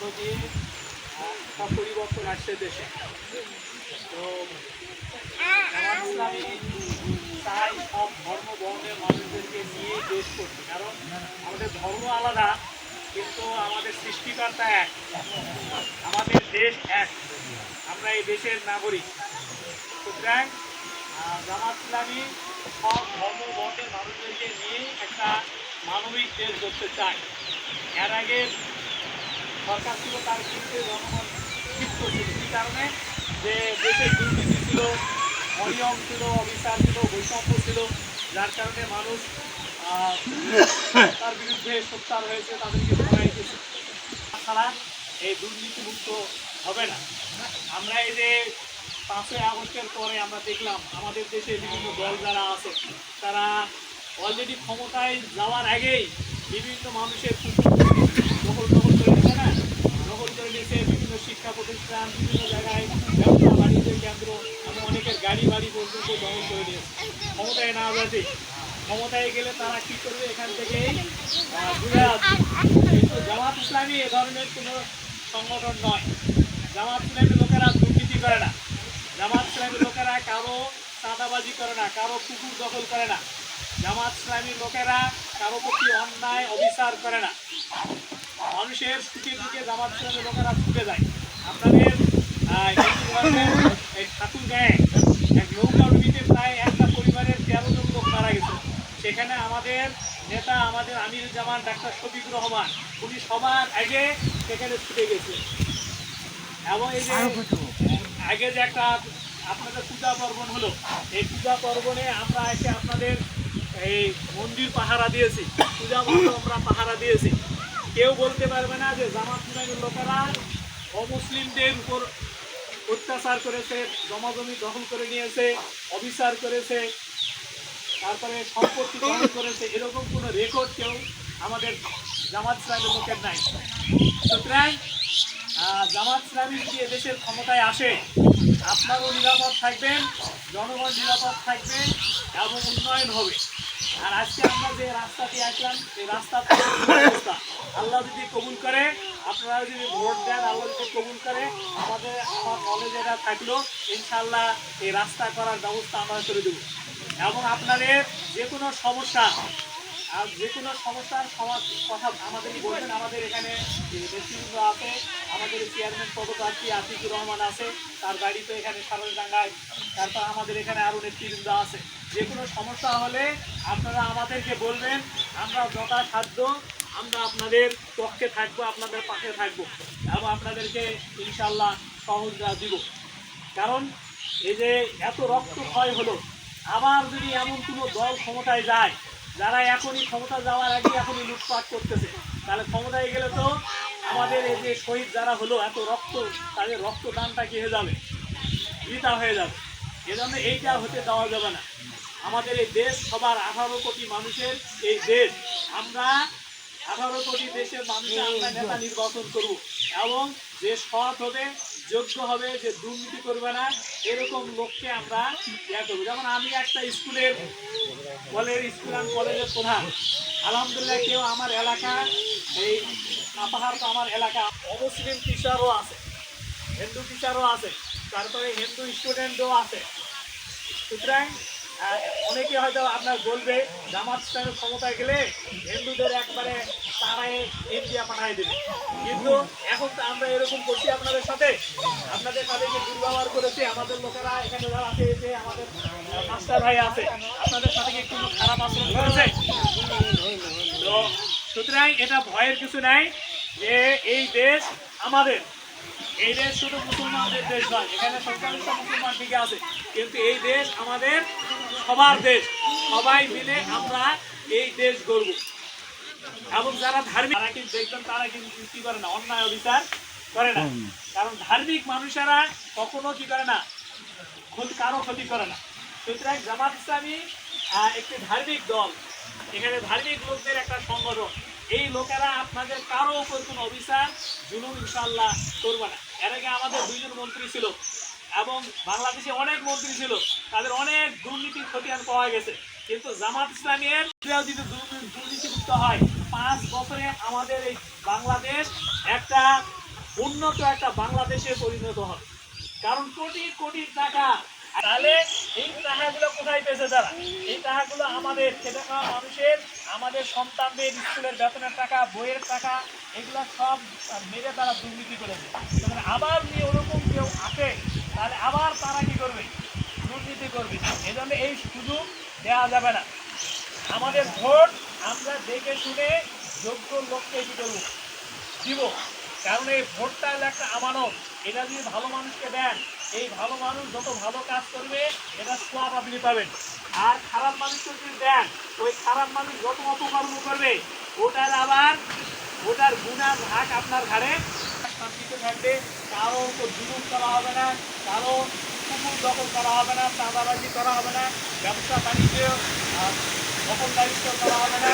মধ্য দিয়ে একটা পরিবর্তন আসছে দেশে। তো ইসলামী চাই সব ধর্ম বর্ণের মানুষদেরকে নিয়ে দেশ করতে কারণ আমাদের ধর্ম আলাদা, কিন্তু আমাদের সৃষ্টিকর্তা এক, আমাদের দেশ এক। আমরা এই দেশের নাগরিক। সুতরাং জামাত ইসলামী সব ধর্ম বর্ণের মানুষদেরকে নিয়ে একটা মানবিক দেশ করতে চায়। এর আগে সরকার ছিল তার বিরুদ্ধে জনগণ ক্ষিপ্ত ছিল কী কারণে যে দেশে দুর্নীতি ছিল, অনিয়ম ছিল, অবিচার ছিল, বৈষম্য ছিল, যার কারণে মানুষ তার বিরুদ্ধে সোচ্চার হয়েছে, তাদেরকে দিয়েছে তাছাড়া এই দুর্নীতিমুক্ত হবে না। আমরা এই যে পাঁচই আগস্টের পরে আমরা দেখলাম, আমাদের দেশে বিভিন্ন দল যারা আছে, তারা অলরেডি ক্ষমতায় যাওয়ার আগেই বিভিন্ন মানুষের দখল দখল করে করে নিয়েছে বিভিন্ন শিক্ষা প্রতিষ্ঠান, বিভিন্ন জায়গায় বাণিজ্য কেন্দ্র এবং অনেকের গাড়ি, বাড়ি পর্যন্ত দখল করে নিয়েছে ক্ষমতায় না যাতে ক্ষমতায় গেলে তারা কি করবে এখান আসবে। কিন্তু জামাত ইসলামী এ ধরনের কোনো সংগঠন নয়। জামাত ইসলামী লোকেরা দুর্নীতি করে না। জামাত ইসলামী লোকেরা কারও চাঁদাবাজি করে না, কারও কুকুর দখল করে না। জামাত ইসলামী লোকেরা কারও প্রতি অন্যায়, অবিচার করে না। মানুষের সুখে দুঃখে জামাত ইসলামী লোকেরা ছুটে যায়। আপনাদের এই ঠাকুর গায়ে এক নৌকা ডুবিতে প্রায় একটা পরিবারের তেরো জন লোক মারা গেছে। সেখানে আমাদের নেতা আমাদের আমির জামান ডাক্তার শফিকুর রহমান উনি সবার আগে সেখানে ছুটে গেছে। এবং এই যে আগে যে একটা আপনাদের পূজা পার্বণ হলো এই পূজা পার্বণে আমরা এসে আপনাদের এই মন্দির পাহারা দিয়েছি। পূজা মন্দির আমরা পাহারা দিয়েছি। কেউ বলতে পারবে না যে জামাত ইসলামের লোকেরা অমুসলিমদের উপর অত্যাচার করেছে, জমাজমি দখল করে নিয়েছে, অবিচার করেছে, তারপরে সম্পত্তি দখল করেছে, এরকম কোনো রেকর্ড কেউ আমাদের জামাত ইসলামের লোকের নাই। সুতরাং জামাত ইসলামী যদি এদেশের ক্ষমতায় আসে, আপনারও নিরাপদ থাকবেন, জনগণ নিরাপদ থাকবে এবং উন্নয়ন হবে। আর আজকে আমরা যে রাস্তাটি আসলাম এই রাস্তা আল্লাহ যদি কবুল করে আপনারা যদি ভোট দেন, আল্লাহ যদি কবুল করে, আমাদের আমার কলেজেরা থাকল ইনশাল্লাহ এই রাস্তা করার ব্যবস্থা আমরা করে দেবো। এবং আপনাদের যে কোনো সমস্যা আর যে কোনো সমস্যার সমাজ কথা আমাদের বলবেন, আমাদের এখানে নেতৃবৃন্দ আছে, আমাদের চেয়ারম্যান পদপ্রার্থী আতিকুর রহমান আছে, তার গাড়ি তো এখানে সারলডাঙ্গায় তারপর আমাদের এখানে আরও নেতৃবৃন্দ আছে। যে কোনো সমস্যা হলে আপনারা আমাদেরকে বলবেন, আমরা যথা যথাসাধ্য আমরা আপনাদের পক্ষে থাকব, আপনাদের পাশে থাকব এবং আপনাদেরকে ইনশাল্লাহ সহজরা দিব। কারণ এই যে এত রক্ত ক্ষয় হলো, আবার যদি এমন কোনো দল ক্ষমতায় যায় যারা এখনই ক্ষমতা যাওয়ার আগে এখনই লুটপাট করতেছে, তাহলে ক্ষমতায় গেলে তো আমাদের এই যে শহীদ যারা হলো, এত রক্ত, তাদের রক্তদানটা কি হয়ে যাবে? বৃথা হয়ে যাবে। এজন্য এইটা হতে দেওয়া যাবে না। আমাদের এই দেশ সবার আঠারো কোটি মানুষের এই দেশ। আমরা আঠারো কোটি দেশের মানুষের আমরা নেতা নির্বাচন করব এবং যে সৎ হবে যোগ্য হবে যে দুর্নীতি করবে না, এরকম লোককে আমরা ইয়া করব। যেমন আমি একটা স্কুলের কলের স্কুল অ্যান্ড কলেজের প্রধান। আলহামদুলিল্লাহ কেউ আমার এলাকা, এই পাহাড় তো আমার এলাকা, অমুসলিম টিচারও আছে, হিন্দু টিচারও আছে, তারপরে হিন্দু স্টুডেন্টও আছে। সুতরাং অনেকে হয়তো আপনার বলবে, জামাত ক্ষমতায় গেলে হিন্দুদের একবারে তারাই ইন্ডিয়া পাঠাই দেবে। কিন্তু এখন তো আমরা এরকম করছি আপনাদের সাথে। আপনাদের তাদেরকে দুর্ব্যবহার করেছি। আমাদের লোকেরা এখানে যারা আছে যে আমাদের মাস্টার ভাই আছে। আপনাদের সাথে কি কোনো খারাপ আচরণ করেছে তো সুতরাং এটা ভয়ের কিছু নাই যে এই দেশ আমাদের। এই দেশ শুধু মুসলমানদের দেশ নয়, এখানে সংখ্যালঘু মুসলমান ঠিক আছে। কিন্তু এই দেশ আমাদের সবার দেশ। সবাই মিলে আমরা এই দেশ গড়ব। এবং যারা ধার্মিক তারা কিন্তু দেখবেন তারা কিন্তু কি করে না অন্যায় অবিচার করে না। কারণ ধার্মিক মানুষেরা কখনো কি করে না ক্ষতি কারও ক্ষতি করে না। সুতরাং জামাত ইসলামী একটি ধার্মিক দল। এখানে ধার্মিক লোকদের একটা সংগঠন। এই লোকেরা আপনাদের কারও উপর কোনো অবিচার জুলুম ইনশাল্লাহ করবে না। এর আগে আমাদের দুইজন মন্ত্রী ছিল এবং বাংলাদেশে অনেক মন্ত্রী ছিল। তাদের অনেক দুর্নীতির খতিয়ান পাওয়া গেছে। কিন্তু জামাত ইসলামের কেউ যদি হয়। পাঁচ বছরে আমাদের এই বাংলাদেশ একটা উন্নত একটা বাংলাদেশে পরিণত হবে। কারণ কোটি কোটি টাকা। তাহলে এই টাকাগুলো কোথায় পেয়েছে তারা? এই টাকাগুলো আমাদের খেটে খাওয়া মানুষের, আমাদের সন্তানদের স্কুলের বেতনের টাকা, বইয়ের টাকা, এগুলো সব মেরে তারা দুর্নীতি করেছে তাহলে আবার নিয়ে ওরকম কেউ আসে, তাহলে আবার তারা কি করবে? দুর্নীতি করবে। এই জন্য এই সুযোগ দেওয়া যাবে না। আমাদের ভোট আমরা দেখে শুনে যোগ্য লোককে কি করব দিব। কারণ এই ভোটটা হলো একটা আমানত। এটা যদি ভালো মানুষকে দেন, এই ভালো মানুষ যত ভালো কাজ করবে, এটা সব আপনি পাবেন। আর খারাপ মানুষকে যদি দেন, ওই খারাপ মানুষ যত অপকর্ম করবে, ওটার আবার, ওটার গুণার ভাগ আপনার ঘাড়ে। শান্তিতে থাকবে। কারও জুলুম করা হবে না। কারও কুকুর দখল করা হবে না, চাঁদাবাজি করা হবে না। ব্যবসা বাণিজ্য আহ, দখলদারিত্ব করা হবে না।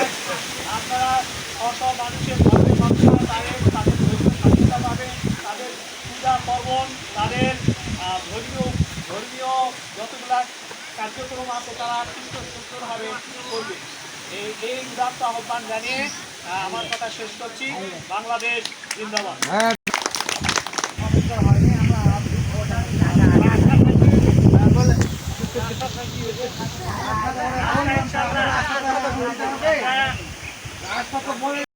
আপনারা শত মানুষের ধর্মে মানুষরা তাদের তাদের ধর্মীয় স্বাধীনতা পাবে তাদের পূজা পার্বণ তাদের ধর্মীয় ধর্মীয় যতগুলা কার্যক্রম আছে তারা সুস্থ সুন্দরভাবে করবে। এই এই উদাত্ত আহ্বান জানিয়ে আমার কথা শেষ করছি। বাংলাদেশ জিন্দাবাদ। ইনশাআল্লাহ।